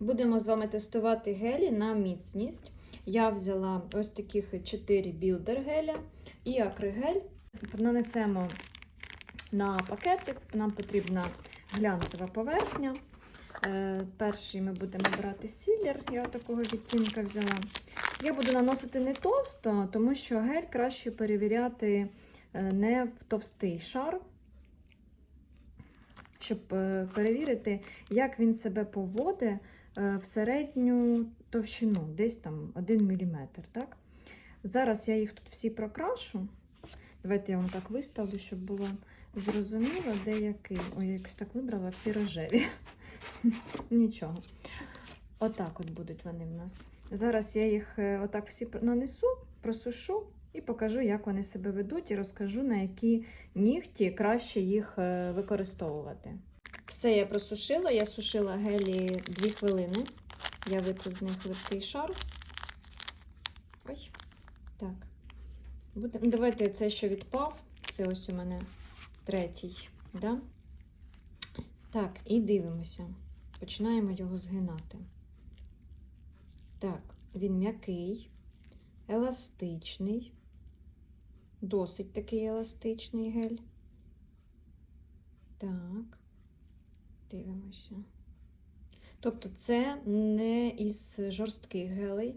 Будемо з вами тестувати гелі на міцність. Я взяла ось таких 4 білдер геля і акригель. Нанесемо на пакетик, нам потрібна глянцева поверхня. Е, Перший ми будемо брати сіллер, я такого відтінка взяла. Я буду наносити не товсто, тому що гель краще перевіряти е, не в товстий шар, щоб е, перевірити, як він себе поводить в середню товщину, десь там 1 мм. Так? Зараз я їх тут всі прокрашу. Давайте я вам так виставлю, щоб було зрозуміло, де який. Ой, я якось так вибрала всі рожеві. Нічого. Отак от будуть вони в нас. Зараз я їх е, отак всі нанесу, просушу і покажу, як вони себе ведуть, і розкажу, на які нігті краще їх е, використовувати. Все я просушила, я сушила гелі 2 хвилини. Я витру з них липкий шар. Ой, так. Будем... Давайте це, що відпав. Це ось у мене третій. Да? Так, і дивимося. Починаємо його згинати. Так, він м'який, еластичний, досить такий еластичний гель. Так, дивимося. Тобто, це не із жорстких гелей.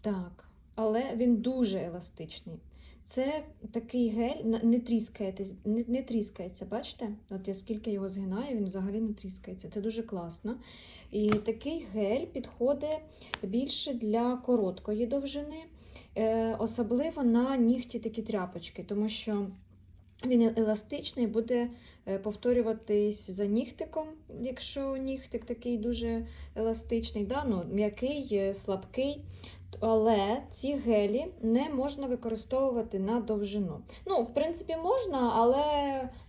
Так, але він дуже еластичний. Це такий гель, не тріскається, не, не тріскається, бачите? От я скільки його згинаю, він взагалі не тріскається. Це дуже класно. І такий гель підходить більше для короткої довжини, е, особливо на нігті такі тряпочки, тому що він еластичний, буде е, повторюватись за нігтиком, якщо нігтик такий дуже еластичний, да? ну, м'який, е, слабкий. Але ці гелі не можна використовувати на довжину. Ну, в принципі, можна, але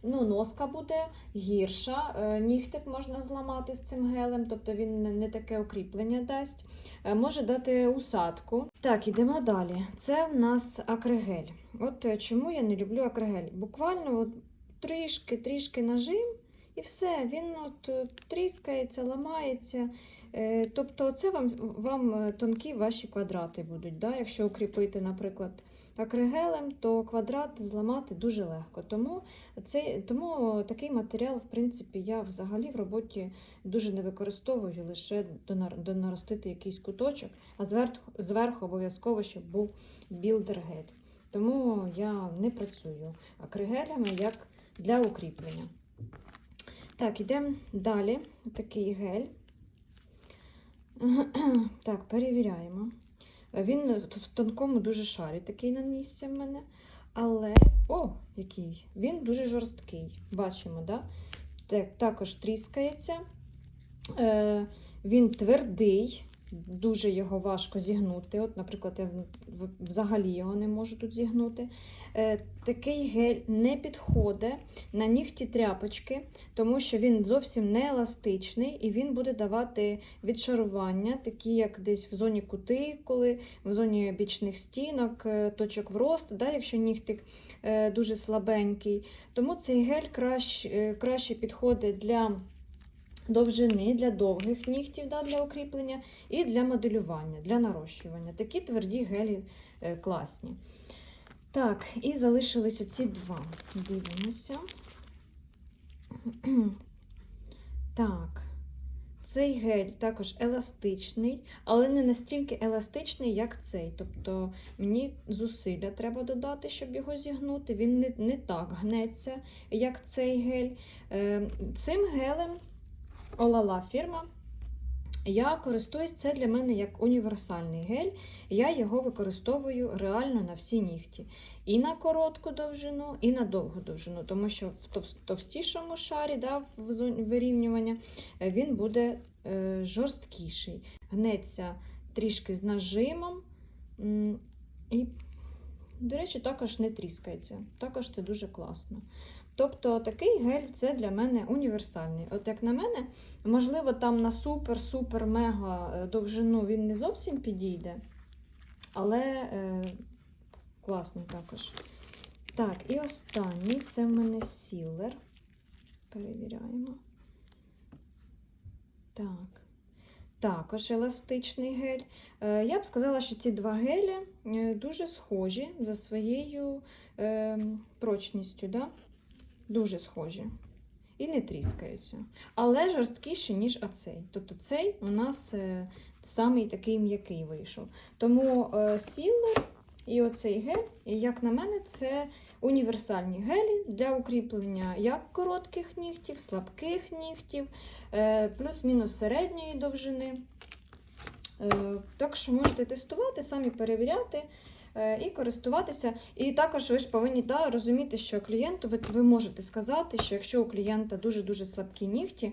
ну, носка буде гірша. Е, Нігтик можна зламати з цим гелем, тобто він не таке окріплення дасть. Е, Може дати усадку. Так, ідемо далі. Це в нас акригель. От е, чому я не люблю акригель? Буквально трішки-трішки нажим, і все, він от тріскається, ламається. Е, Тобто, це вам, вам е, тонкі ваші квадрати будуть. Да? Якщо укріпити, наприклад, акригелем, то квадрат зламати дуже легко. Тому, це, тому такий матеріал, в принципі, я взагалі в роботі дуже не використовую, лише донар- донаростити якийсь куточок, а зверху, зверху обов'язково, щоб був білдер-гель. Тому я не працюю акригелями як для укріплення. Так, йдемо далі. Такий гель. Так, перевіряємо. Він в в тонкому дуже шарі такий нанісся в мене. Але. О, який! Він дуже жорсткий. Бачимо, да? так? Також тріскається. Е, Він твердий, дуже його важко зігнути. От, Наприклад, я взагалі його не можу тут зігнути. Е, Такий гель не підходить на нігті тряпочки, тому що він зовсім не еластичний і він буде давати відшарування, такі як десь в зоні кутикули, в зоні бічних стінок, е, точок вросту, да, якщо нігтик е, дуже слабенький. Тому цей гель краще, краще підходить для довжини, для довгих нігтів, да, для укріплення, і для моделювання, для нарощування. Такі тверді гелі е, класні. Так, і залишились оці два. Дивимося. Так, цей гель також еластичний, але не настільки еластичний, як цей. Тобто мені зусилля треба додати, щоб його зігнути. Він не, не так гнеться, як цей гель. Е, Цим гелем Олала фірма. Я користуюсь це для мене як універсальний гель. Я його використовую реально на всі нігті. І на коротку довжину, і на довгу довжину, тому що в товстішому шарі, да, вирівнювання, е, він буде е, жорсткіший. Гнеться трішки з нажимом. І, до речі, також не тріскається. Також це дуже класно. Тобто такий гель це для мене універсальний. От як на мене, можливо, там на супер-супер-мега е, довжину він не зовсім підійде, але е, класний також. Так, і останній це в мене сілер. Перевіряємо. Так. Також еластичний гель. Е, Я б сказала, що ці два гелі е, дуже схожі за своєю е, прочністю. Да? Дуже схожі. І не тріскаються. Але жорсткіші, ніж оцей. Тобто цей у нас е, самий такий м'який вийшов. Тому сілер і оцей гель, як на мене, це універсальні гелі для укріплення як коротких нігтів, слабких нігтів, е, плюс-мінус середньої довжини. Е, Так що можете тестувати, самі перевіряти і користуватися. І також ви ж повинні да, розуміти, що клієнту ви, ви можете сказати, що якщо у клієнта дуже-дуже слабкі нігті,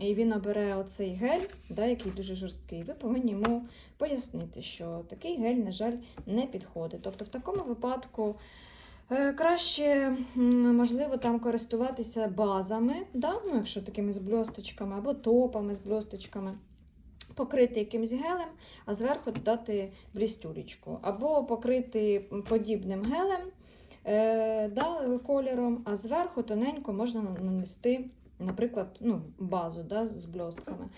і він обере оцей гель, да, який дуже жорсткий, ви повинні йому пояснити, що такий гель, на жаль, не підходить. Тобто, в такому випадку. е, Краще, можливо, там користуватися базами, да? ну, якщо такими з бльосточками, або топами з бльосточками, покрити якимсь гелем, а зверху додати блістюрічку. Або покрити подібним гелем е, да, кольором, а зверху тоненько можна нанести, наприклад, ну, базу да, з бльостками.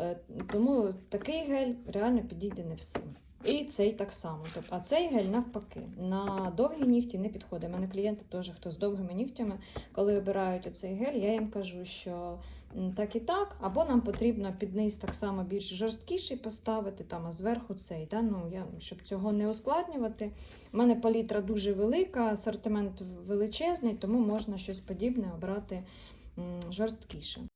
Е, тому такий гель реально підійде не всім. І цей так само. Тобто, а цей гель навпаки. На довгі нігті не підходить. У мене клієнти теж, хто з довгими нігтями, коли обирають оцей гель, я їм кажу, що так і так, або нам потрібно під низ так само більш жорсткіший поставити, там, а зверху цей. Да? Ну, я, щоб цього не ускладнювати. У мене палітра дуже велика, асортимент величезний, тому можна щось подібне обрати жорсткіше.